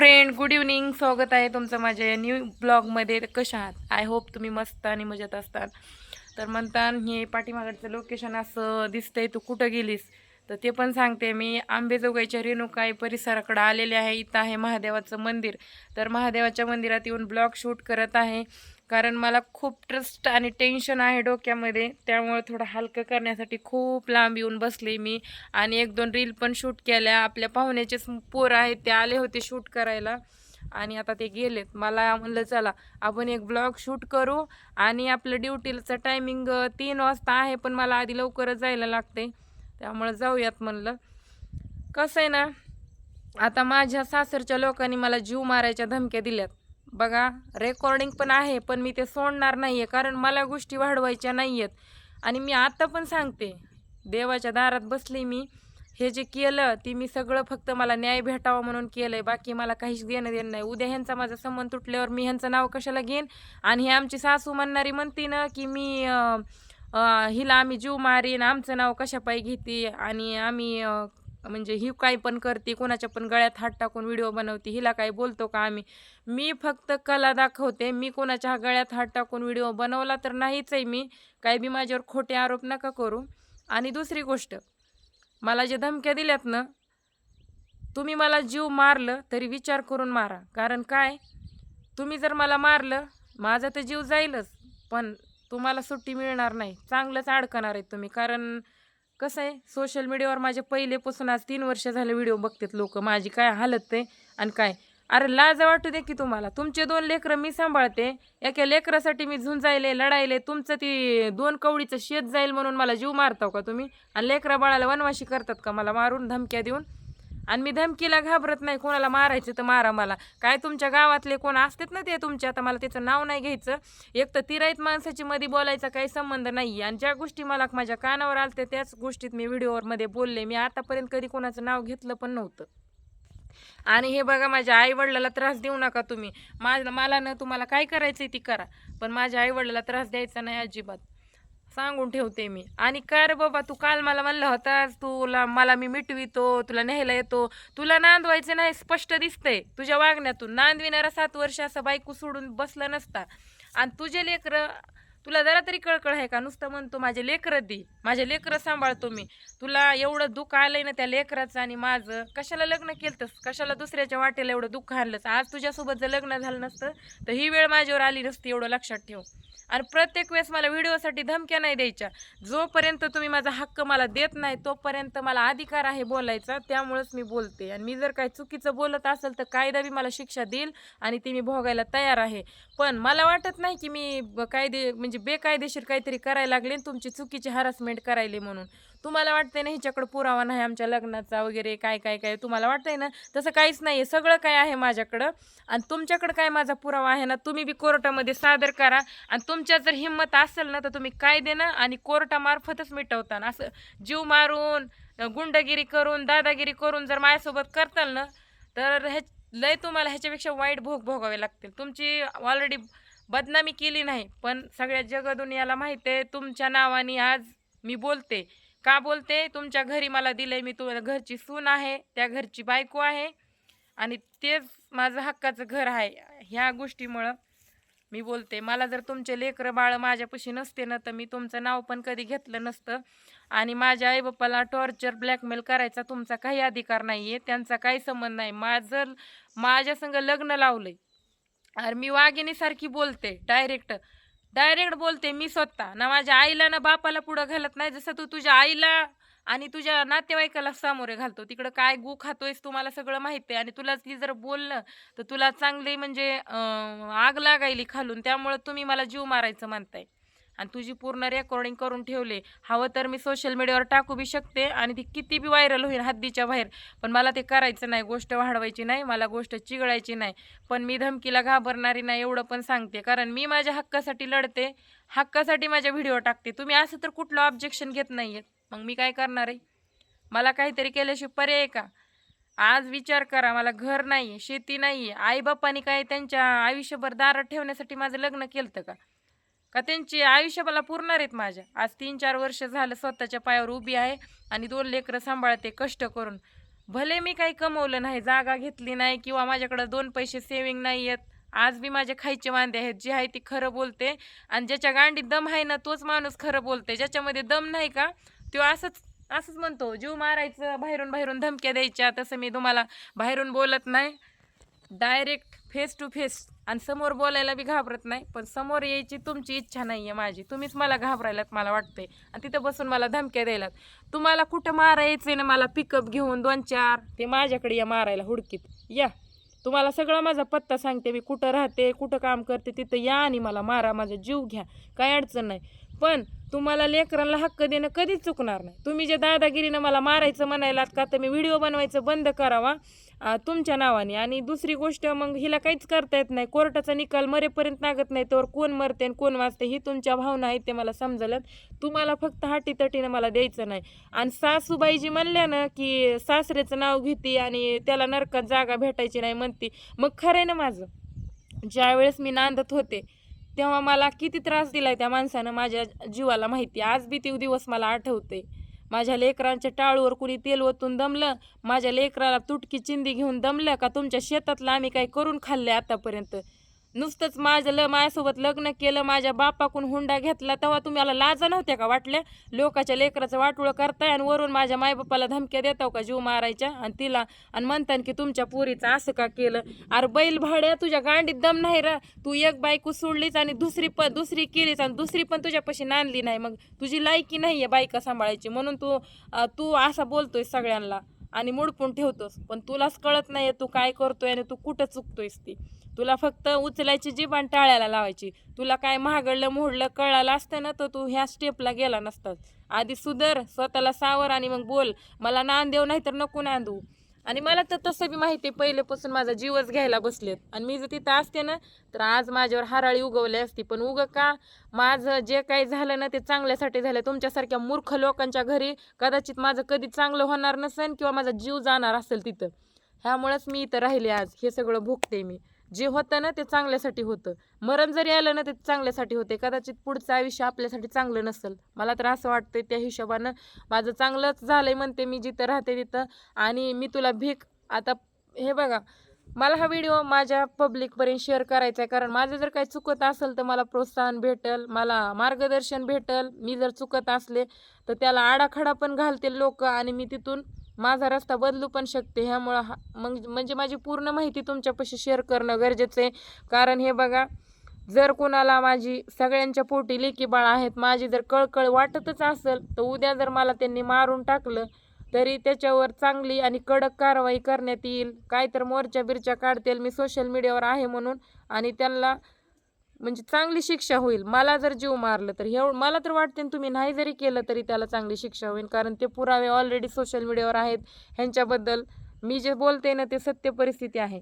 Friend good evening स्वागत आहे तुमचं माझ्या या न्यू ब्लॉगमध्ये कशा आहात? आय होप तुम्ही मस्त आणि मजेत असतात. तर म्हणता हे पाठीमागडचं लोकेशन असं दिसतंय तू कुठं गेलीस? तर ते पण सांगते मी. आंबेजोगाईच्या रेणुकाई परिसराकडे आलेले आहे. इथं आहे महादेवाचं मंदिर. तर महादेवाच्या मंदिरात येऊन ब्लॉग शूट करत आहे. कारण मला खूप ट्रस्ट आणि टेन्शन आहे डोक्यामध्ये. त्यामुळे थोडं हलकं करण्यासाठी खूप लांब येऊन बसले मी. आणि एक दोन रील पण शूट केल्या. आपल्या पाहुण्याचेच पोर आहेत ते आले होते शूट करायला. आणि आता ते गेलेत. मला म्हणलं चला आपण एक ब्लॉग शूट करू आणि आपलं ड्युटीचं टायमिंग तीन वाजता आहे पण मला आधी लवकरच जायला लागते त्यामुळं जाऊयात म्हणलं. कसं आहे ना आता माझ्या सासरच्या लोकांनी मला जीव मारायच्या धमक्या दिल्यात. बघा रेकॉर्डिंग पण आहे पण मी ते सोडणार नाही आहे कारण मला गोष्टी वाढवायच्या नाही आहेत आणि मी आत्ता पण सांगते देवाच्या दारात बसले मी हे जे केलं ते मी सगळं फक्त मला न्याय भेटावा म्हणून केलं आहे बाकी मला काहीच देणं देणं नाही. उद्या ह्यांचा माझा संबंध तुटल्यावर मी ह्यांचं नाव कशाला घेईन? आणि हे आमची सासू म्हणणारी म्हणती ना की मी हिला आम्ही जीव मारीन आमचं नाव कशापायी घेते? आणि आम्ही म्हणजे ही काय पण करते कोणाच्या पण गळ्यात हात टाकून व्हिडिओ बनवते हिला काय बोलतो का आम्ही? मी फक्त कला दाखवते मी कोणाच्या गळ्यात हात टाकून व्हिडिओ बनवला तर नाहीच आहे मी काय बी माझ्यावर खोटे आरोप नका करू. आणि दुसरी गोष्ट मला जे धमक्या दिल्यात ना तुम्ही मला जीव मारलं तरी विचार करून मारा. कारण काय? तुम्ही जर मला मारलं माझा तर जीव जाईलच पण तुम्हाला सुट्टी मिळणार नाही. चांगलंच अडकणार आहे तुम्ही. कारण कसं आहे सोशल मीडियावर माझे पहिलेपासून आज तीन वर्ष झाले व्हिडिओ बघतात लोक. माझी काय हालत आहे आणि काय? अरे लाज वाटू दे की तुम्हाला. तुमचे दोन लेकरं मी सांभाळते. एका लेकरासाठी मी झुंजायले लढायले. तुमचं ती दोन कवडीचं शेत जाईल म्हणून मला जीव मारताव का तुम्ही? आणि लेकरा बाळाला वनवाशी करतात का? मला मारून धमक्या देऊन आणि मी धमकीला घाबरत नाही कोणाला मारायचं तर मारा मला. काय तुमच्या गावातले कोण असतात ना ते तुमचे आता मला त्याचं नाव नाही घ्यायचं. एक तर तिराईत माणसाची मध्ये बोलायचा काही संबंध नाही आणि ज्या गोष्टी मला माझ्या कानावर आलत्या त्याच गोष्टीत मी व्हिडिओवर मध्ये बोलले. मी आतापर्यंत कधी कोणाचं नाव घेतलं पण नव्हतं. आणि हे बघा माझ्या आई वडिलाला त्रास देऊ नका तुम्ही. माझं मला ना तुम्हाला काय करायचंय ती करा. पण माझ्या आई वडिलाला त्रास द्यायचा नाही अजिबात. सांगून ठेवते मी. आणि का रे बाबा तू काल मला म्हणलं होतास तुला मला मी मिटवितो तुला न्यायला येतो. तुला नांदवायचं नाही स्पष्ट दिसतंय. तुझ्या वागण्यातून नांदविणारा सात वर्ष असं बायको सोडून बसला नसता. आणि तुझे लेकरं तुला जरा तरी कळकळ आहे का? नुसतं म्हणतो माझे लेकरं दे. माझे लेकरं सांभाळतो मी. तुला एवढं दुःख आलंय ना त्या लेकराचं आणि माझं. कशाला लग्न केलंस कशाला दुसऱ्याच्या वाटेला एवढं दुःख आणलंस? आज तुझ्यासोबत जर लग्न झालं नसतं तर ही वेळ माझ्यावर आली नसती एवढं लक्षात ठेव. आणि प्रत्येक वेळेस मला व्हिडिओसाठी धमक्या नाही द्यायच्या. जोपर्यंत तुम्ही माझा हक्क मला देत नाही तोपर्यंत मला अधिकार आहे बोलायचा. त्यामुळेच मी बोलते. आणि मी जर काही चुकीचं बोलत असेल तर कायदा बी मला शिक्षा देईल आणि ती मी भोगायला तयार आहे. पण मला वाटत नाही की मी ब- कायदे म्हणजे म्हणजे बेकायदेशीर काहीतरी करायला लागले तुमची चुकीची हरासमेंट करायली म्हणून. तुम्हाला वाटतंय ना हिच्याकडं पुरावा नाही आमच्या लग्नाचा वगैरे काय काय काय? तुम्हाला वाटतंय ना? तसं काहीच नाही आहे सगळं काय आहे माझ्याकडं. आणि तुमच्याकडं काय माझा पुरावा आहे ना? तुम्ही बी कोर्टामध्ये सादर करा. आणि तुमच्या जर हिंमत असेल ना तर तुम्ही कायदे ना आणि कोर्टामार्फतच मिटवता ना. असं जीव मारून गुंडगिरी करून दादागिरी करून जर माझ्यासोबत करताल ना तर ह्या लय तुम्हाला ह्याच्यापेक्षा वाईट भोग भोगावे लागतील. तुमची ऑलरेडी बदनामी केली नाही. पण सगळ्या जगदुनियाला माहिती आहे तुमच्या नावाने आज मी बोलते. का बोलते? तुमच्या घरी मला दिले मी तुम्हाला घरची सून आहे त्या घरची बायको आहे. आणि तेच माझं हक्काचं घर आहे. ह्या गोष्टीमुळं मी बोलते. मला जर तुमचे लेकरं बाळ माझ्यापाशी नसते ना तर मी तुमचं नाव पण कधी घेतलं नसतं. आणि माझ्या आईबापाला टॉर्चर ब्लॅकमेल करायचा तुमचा काही अधिकार नाही आहे त्यांचा काही संबंध नाही. माझं माझ्या संग लग्न आहे अरे मी वाघिणीसारखी बोलते डायरेक्ट डायरेक्ट बोलते मी स्वतः. ना माझ्या आईला ना बापाला पुढं घालत नाही. जसं तू तुझ्या आईला आणि तुझ्या नातेवाईकाला सामोरे घालतो. तिकडं काय गु खातोयस तुम्हाला सगळं माहिती आहे. आणि तुला ती जर बोललं तर तुला चांगली म्हणजे आग लागायली खालून. त्यामुळं तुम्ही मला जीव मारायचं म्हणताय. आणि तुझी पूर्ण रेकॉर्डिंग करून ठेवले. हवं तर मी सोशल मीडियावर टाकू बी शकते आणि ती किती बी व्हायरल होईल हद्दीच्या बाहेर. पण मला ते करायचं नाही गोष्ट वाढवायची नाही मला गोष्ट चिघळायची नाही. पण मी धमकीला घाबरणारी नाही एवढं पण सांगते. कारण मी माझ्या हक्कासाठी लढते हक्कासाठी माझ्या व्हिडिओ टाकते. तुम्ही असं तर कुठलं ऑब्जेक्शन घेत नाही आहेत मग मी काय करणार आहे? मला काहीतरी केल्याशिवाय पर्याय आहे का? आज विचार करा मला घर नाही शेती नाही आईबापानी काय त्यांच्या आयुष्यभर दारात ठेवण्यासाठी माझं लग्न केलं का? का त्यांची आयुष्य मला पुरणार आहेत माझ्या. आज तीन चार वर्ष झालं स्वतःच्या पायावर उभी आहे आणि दोन लेकरं सांभाळते कष्ट करून. भले मी काही कमवलं नाही जागा घेतली नाही किंवा माझ्याकडं दोन पैसे सेविंग नाही आहेत आज बी माझे खायचे वांदे आहेत. जे आहे ती खरं बोलते आणि ज्याच्या गांडीत दम आहे ना तोच माणूस खरं बोलते. ज्याच्यामध्ये दम नाही का तो असंच असंच म्हणतो जीव मारायचं बाहेरून बाहेरून धमक्या द्यायच्या तसं मी तुम्हाला बाहेरून बोलत नाही. डायरेक्ट फेस टू फेस आणि समोर बोलायला बी घाबरत नाही पण समोर यायची तुमची इच्छा नाही आहे माझी. तुम्हीच मला घाबरायलात मला वाटतंय. आणि तिथं बसून मला धमक्या द्यायलात. तुम्हाला कुठं मारायचं ना मला पिकअप घेऊन दोन चार? ते माझ्याकडे या मारायला हुडकीत. या. तुम्हाला सगळा माझा पत्ता सांगते मी. कुठं राहते कुठं काम करते तिथं या आणि मला मारा. माझा जीव घ्या. काय अडचण नाही. पण तुम्हाला लेकरांना हक्क देणं कधीच चुकणार नाही. तुम्ही जे दादागिरीनं मला मारायचं म्हणायलात का तर मी व्हिडिओ बनवायचं बंद करावा. तुमच्या नावाने. आणि दुसरी गोष्ट मग हिला काहीच करता येत नाही. कोर्टाचा निकाल मरेपर्यंत नागत नाही. तर कोण मरते आणि कोण वाचते ही तुमच्या भावना आहेत ते मला समजलं तुम्हाला फक्त हाटीतटीनं मला द्यायचं नाही. आणि सासूबाई जी म्हणल्या ना की सासऱ्याचं नाव घेते आणि त्याला नरकात जागा भेटायची नाही म्हणते. मग खरं आहे ना माझं? ज्यावेळेस मी नांदत होते तेव्हा मला किती त्रास दिलाय त्या माणसानं माझ्या जीवाला माहिती. आज बी ते दिवस मला आठवते माझ्या लेकरांच्या टाळूवर कुणी तेल ओतून दमलं? माझ्या लेकराला तुटकी चिंदी घेऊन दमलं का? तुमच्या शेतातलं आम्ही काही करून खाल्लं आतापर्यंत? नुसतंच माझं ल माझ्यासोबत लग्न केलं माझ्या बापाकून हुंडा घेतला तेव्हा तुम्हाला लाजा नव्हत्या का वाटल्या? लोकाच्या लेकराचं वाटोळं करताय आणि वरून माझ्या मायबापाला धमक्या देताव का जीव मारायच्या? आणि तिला आणि म्हणतात की तुमच्या पोरीचं असं का केलं? अरे बैल भाड्या तुझ्या गांडीत दम नाही र. तू एक बायको सोडलीच आणि दुसरी प दुसरी केलीच आणि दुसरी पण तुझ्यापाशी नांदली नाही. मग तुझी लायकी नाही आहे बायका सांभाळायची. म्हणून तू तू असा बोलतोय सगळ्यांना. आणि मुडपून ठेवतोस. पण तुलाच कळत नाही तू काय करतोय आणि तू कुठं चुकतोयस ती. तुला फक्त उचलायची जीभ आणि टाळ्याला लावायची. तुला काय महागडलं मोडलं कळालं असतं ना तर तू ह्या स्टेपला गेला नसतात आधी सुधर स्वतःला सावर आणि मग बोल. मला नांदेव नाही तर नको नांदू. आणि मला तर तसं बी माहिती आहे पहिलेपासून माझा जीवच घ्यायला बसलेत. आणि मी जर तिथं असते ना तर आज माझ्यावर हराळी उगवली असती. पण उग का माझं जे काही झालं ना ते चांगल्यासाठी झालं. तुमच्यासारख्या मूर्ख लोकांच्या घरी कदाचित माझं कधी चांगलं होणार नसेल किंवा माझा जीव जाणार असेल तिथं. ह्यामुळेच मी इथं राहिले आज. हे सगळं भोगते मी. जे होतं ना ते चांगल्यासाठी होतं. मरण जरी आलं ना ते चांगल्यासाठी होते. कदाचित पुढचं आयुष्य आपल्यासाठी चांगलं नसेल. मला तर असं वाटतंय त्या हिशोबानं माझं चांगलंच झालंय म्हणते मी जिथं राहते तिथं. आणि मी तुला भीक आता हे बघा मला हा व्हिडिओ माझ्या पब्लिकपर्यंत शेअर करायचा आहे कारण माझं जर काही चुकत असेल तर मला प्रोत्साहन भेटेल मला मार्गदर्शन भेटल. मी जर चुकत असले तर त्याला आडाखडा पण घालतील लोक आणि मी तिथून माझा रस्ता बदलू पण शकते ह्यामुळं हा मग म्हणजे माझी पूर्ण माहिती तुमच्यापाशी शेअर करणं गरजेचं आहे. कारण हे बघा जर कोणाला माझी सगळ्यांच्या पोटी लेकी बाळ आहेत माझी जर कळकळ वाटतच असेल तर उद्या जर मला त्यांनी मारून टाकलं तरी त्याच्यावर चांगली आणि कडक कारवाई करण्यात येईल. काय तर मोर्चा बिरच्या काढतील. मी सोशल मीडियावर आहे म्हणून आणि त्यांना म्हणजे चांगली शिक्षा होईल. मला जर जीव मारलं तर हे मला तर वाटते तुम्ही नाही जरी केलं तरी त्याला चांगली शिक्षा होईल. कारण ते पुरावे ऑलरेडी सोशल मीडियावर आहेत. ह्यांच्याबद्दल मी जे बोलते ना ते सत्य परिस्थिती आहे.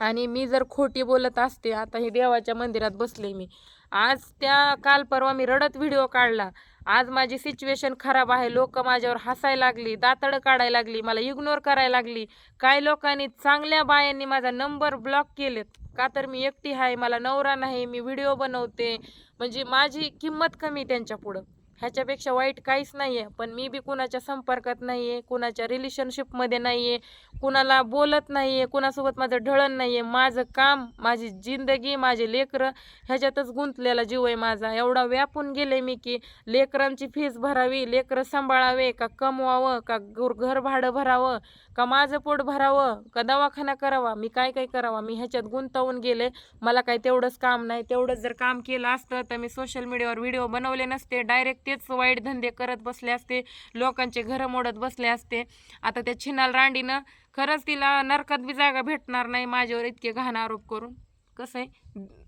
आणि मी जर खोटी बोलत असते आता हे देवाच्या मंदिरात बसले मी. आज त्या काल परवा मी रडत व्हिडिओ काढला. आज माझी सिच्युएशन खराब आहे. लोक माझ्यावर हसायला लागली दातडं काढायला लागली मला इग्नोर करायला लागली. काय लोकांनी चांगल्या बायांनी माझा नंबर ब्लॉक केलेत. का तर मी एकटी आहे मला नवरा नाही मी व्हिडिओ बनवते. म्हणजे माझी किंमत कमी त्यांच्या पुढं. ह्याच्यापेक्षा वाईट काहीच नाही आहे पण मी बी कुणाच्या संपर्कात नाही आहे कुणाच्या रिलेशनशिपमध्ये नाही आहे कुणाला बोलत नाही आहे कुणासोबत माझं ढळण नाही आहे माझं काम माझी जिंदगी माझे लेकरं ह्याच्यातच गुंतलेला जीव आहे माझा. एवढा व्यापून गेले मी की लेकरांची फीस भरावी लेकरं सांभाळावे का कमवावं का घर भाडं भरावं का माझं पोट भरावं का दवाखाना करावा मी काय काय करावा? मी ह्याच्यात गुंतवून गेले. मला काय तेवढंच काम नाही. तेवढंच जर काम केलं असतं तर मी सोशल मीडियावर व्हिडिओ बनवले नसते. डायरेक्ट तेच वाईट धंदे करत बसले असते लोकांचे घरं मोडत बसले असते. आता त्या छिनाल रांडीनं खरंच तिला नरकात बी जागा भेटणार नाही माझ्यावर इतके घाण आरोप करून. कसं आहे?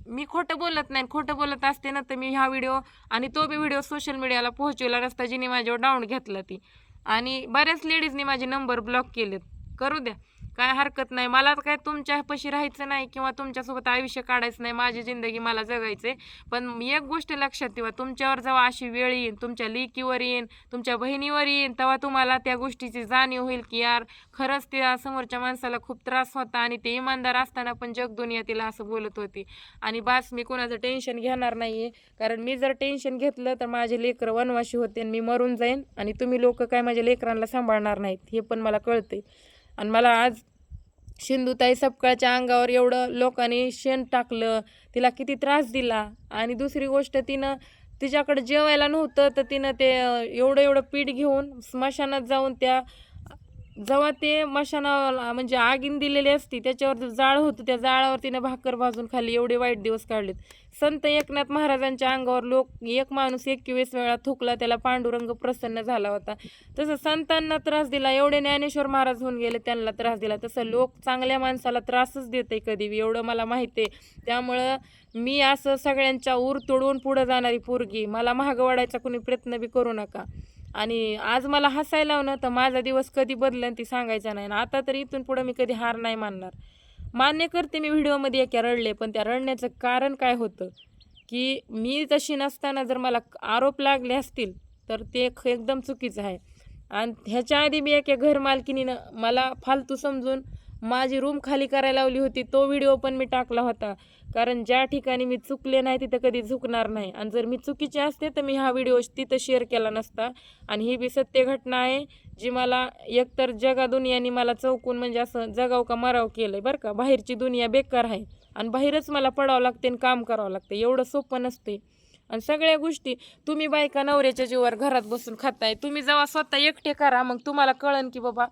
मी खोटं बोलत नाही खोटं बोलत असते ना तर मी हा व्हिडिओ आणि तो बी व्हिडिओ सोशल मीडियाला पोहोचवला नसता जिने माझ्यावर डाऊन घेतला ती. आणि बऱ्याच लेडीजनी माझे नंबर ब्लॉक केलेत. करू द्या. काय हरकत नाही. मला तर काय तुमच्यापाशी राहायचं नाही किंवा तुमच्यासोबत आयुष्य काढायचं नाही. माझी जिंदगी मला जगायचे पण एक गोष्ट लक्षात ठेवा. तुमच्यावर जेव्हा अशी वेळ येईन तुमच्या लेकीवर येईन तुमच्या बहिणीवर येईन तेव्हा तुम्हाला त्या गोष्टीची जाणीव होईल की यार खरंच त्या समोरच्या माणसाला खूप त्रास होता आणि ते इमानदार असताना पण जग दुनिया तिला असं बोलत होती. आणि बास मी कोणाचं टेन्शन घेणार नाही आहे कारण मी जर टेन्शन घेतलं तर माझे लेकरं वनवाशी होते आणि मी मरून जाईन आणि तुम्ही लोक काय माझ्या लेकरांना सांभाळणार नाहीत हे पण मला कळते आणि मला आज सिंधुताई सपकाळच्या अंगावर एवढं लोकांनी शेण टाकलं तिला किती त्रास दिला. आणि दुसरी गोष्ट तिनं तिच्याकडे जेवायला नव्हतं तर तिनं ते एवढं एवढं पीठ घेऊन स्मशानात जाऊन त्या जेव्हा ते मशानाला म्हणजे आगीन दिलेली असती त्याच्यावर जाळ होतं त्या जाळावर तिने भाकर भाजून खाली एवढे वाईट दिवस काढलेत. संत एकनाथ महाराजांच्या अंगावर लोक एक माणूस एकवीस वेळा थुकला त्याला पांडुरंग प्रसन्न झाला होता. तसं संतांना त्रास दिला एवढे ज्ञानेश्वर महाराज होऊन गेले त्यांना त्रास दिला. तसं लोक चांगल्या माणसाला त्रासच देते कधी बी, एवढं मला माहिती आहे. त्यामुळं मी असं सगळ्यांच्या ऊर तोडून पुढं जाणारी पोरगी मला महाग वाढायचा कुणी प्रयत्न बी करू नका. आणि आज मला हसायला लावणं तर माझा दिवस कधी बदलन ती सांगायचा नाही. आणि आता तर इथून पुढं मी कधी हार नाही मानणार. मान्य करते मी व्हिडिओमध्ये एका रडले पण त्या रडण्याचं कारण काय होतं? की मी तशी नसताना जर मला आरोप लागले असतील तर ते एकदम चुकीचं आहे. आणि ह्याच्या आधी मी एका घरमालकिनीनं मला फालतू समजून माझी रूम खाली करायला लावली होती तो व्हिडिओ पण मी टाकला होता. कारण ज्या ठिकाणी मी चुकले नाही तिथं कधी चुकणार नाही. आणि जर मी चुकीचे असते तर मी हा व्हिडिओ तिथं शेअर केला नसता. आणि ही बी सत्य घटना आहे जी मला एकतर जगा दुनियाने मला चौकून म्हणजे असं जगाव का मराव आहे बरं का. बाहेरची दुनिया बेकार आहे. आणि बाहेरच मला पडावं लागते आणि काम करावं लागतं. एवढं सोपं नसते. आणि सगळ्या गोष्टी तुम्ही बायका नवऱ्याच्या जीवावर घरात बसून खाताय. तुम्ही जेव्हा स्वतः एकटे करा मग तुम्हाला कळन की बाबा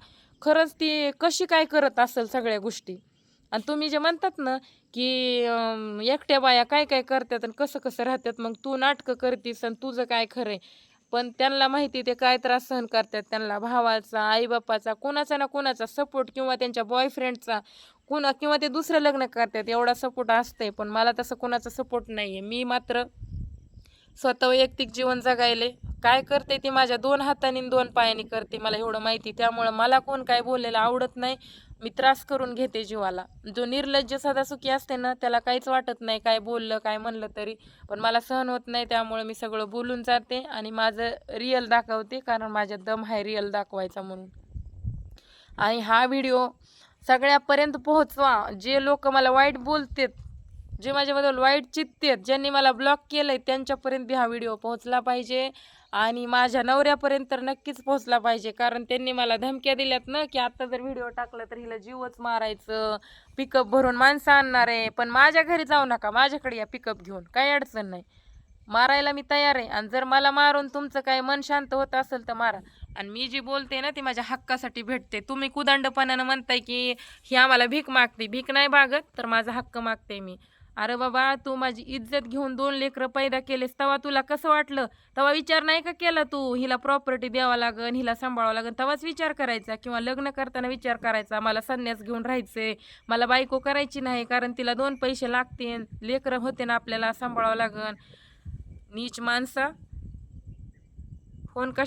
खरंच ती कशी काय करत असेल सगळ्या गोष्टी? आणि तुम्ही जे म्हणतात ना की एकट्या बाया काय काय करतात आणि कसं कसं राहतात मग तू नाटकं करतीस आणि तुझं काय खरंय? पण त्यांना माहिती ते काय त्रास सहन करतात त्यांना भावाचा आईबापाचा कोणाचा ना कोणाचा सपोर्ट किंवा त्यांच्या बॉयफ्रेंडचा कुणा किंवा ते दुसरं लग्न करतात एवढा सपोर्ट असतंय. पण मला तसं कोणाचा सपोर्ट नाही आहे मी मात्र स्वतः वैयक्तिक जीवन जगायले. काय करते ती माझ्या दोन हाताने दोन पायाने करते मला एवढं माहिती त्यामुळं मला कोण काय बोललेलं आवडत नाही. मी त्रास करून घेते जीवाला. जो निर्लज्ज सदासुखी असते ना त्याला काहीच वाटत नाही काय बोललं काय म्हणलं तरी. पण मला सहन होत नाही त्यामुळं मी सगळं बोलून जाते आणि माझं रिअल दाखवते कारण माझ्या दम आहे रिअल दाखवायचा म्हणून. आणि हा व्हिडिओ सगळ्यापर्यंत पोहोचवा. जे लोक मला वाईट बोलतात जे माझ्याबद्दल वाईट चित्तेत ज्यांनी मला ब्लॉक केलं आहे त्यांच्यापर्यंत हा व्हिडिओ पोहोचला पाहिजे. आणि माझ्या नवऱ्यापर्यंत तर नक्कीच पोहोचला पाहिजे. कारण त्यांनी मला धमक्या दिल्यात ना की आत्ता जर व्हिडिओ टाकला तर हिला जीवच मारायचं पिकअप भरून माणसं आणणार आहे. पण माझ्या घरी जाऊ नका माझ्याकडे या पिकअप घेऊन. काही अडचण नाही. मारायला मी तयार आहे. आणि जर मला मारून तुमचं काय मन शांत होत असेल तर मारा. आणि मी जी बोलते ना ती माझ्या हक्कासाठी भेटते. तुम्ही कुदंडपणानं म्हणताय की ही आम्हाला भीक मागते. भीक नाही मागत तर माझा हक्क मागते मी. अरे बाबा तू माझी इज्जत घेऊन दोन लेकरं पैदा केलेस तेव्हा तुला कसं वाटलं? तेव्हा विचार नाही का केला तू? हिला प्रॉपर्टी द्यावा लागन हिला सांभाळावं लागन तेव्हाच विचार करायचा किंवा लग्न करताना विचार करायचा मला संन्यास घेऊन राहायचंय मला बायको करायची नाही कारण तिला दोन पैसे लागतील लेकरं होते ना आपल्याला सांभाळावं लागन. नीच माणसा. फोन कशा